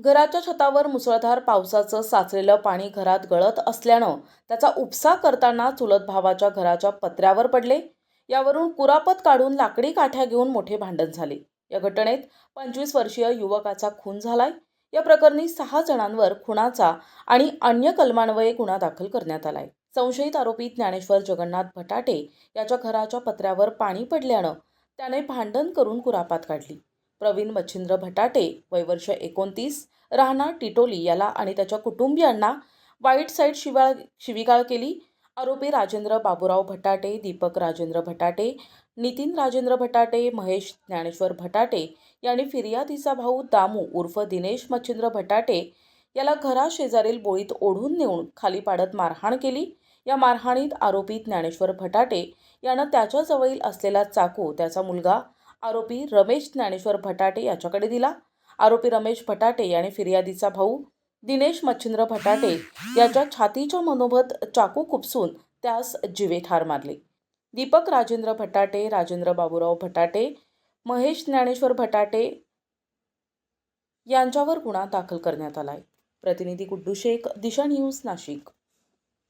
घराच्या छतावर मुसळधार पावसाचं साचलेलं पाणी घरात गळत असल्यानं त्याचा उपसा करताना चुलत भावाच्या घराच्या पत्र्यावर पडले. यावरून कुरापत काढून लाकडी काठ्या घेऊन मोठे भांडण झाले. या घटनेत पंचवीस वर्षीय युवकाचा खून झालाय. या प्रकरणी सहा जणांवर खुनाचा आणि अन्य कलमान्वये गुन्हा दाखल करण्यात आलाय. संशयित आरोपी ज्ञानेश्वर जगन्नाथ भटाटे याच्या घराच्या पत्र्यावर पाणी पडल्यानं त्याने भांडण करून कुरापात काढली. प्रवीण मच्छिंद्र भटाटे वय वर्ष एकोणतीस राहणार टिटोली याला आणि त्याच्या कुटुंबियांना वाईट साईड शिवाळ शिवीगाळ केली. आरोपी राजेंद्र बाबूराव भटाटे दीपक राजेंद्र भटाटे नितीन राजेंद्र भटाटे महेश ज्ञानेश्वर भटाटे यांनी फिर्यादीचा भाऊ दामू उर्फ दिनेश मच्छिंद्र भटाटे याला घराशेजारील बोळीत ओढून नेऊन खाली पाडत मारहाण केली. या मारहाणीत आरोपी ज्ञानेश्वर भटाटे यानं त्याच्याजवळील असलेला चाकू त्याचा मुलगा आरोपी रमेश ज्ञानेश्वर भटाटे याच्याकडे दिला. आरोपी रमेश भटाटे याने फिर्यादीचा भाऊ दिनेश मच्छिंद्र भटाटे याच्या छातीच्या मनोभत चाकू खुपसून त्यास जिवे ठार मारले. दीपक राजेंद्र भटाटे राजेंद्र बाबूराव भटाटे महेश ज्ञानेश्वर भटाटे यांच्यावर गुन्हा दाखल करण्यात आला आहे प्रतिनिधी गुड्डू शेख दिशा न्यूज नाशिक.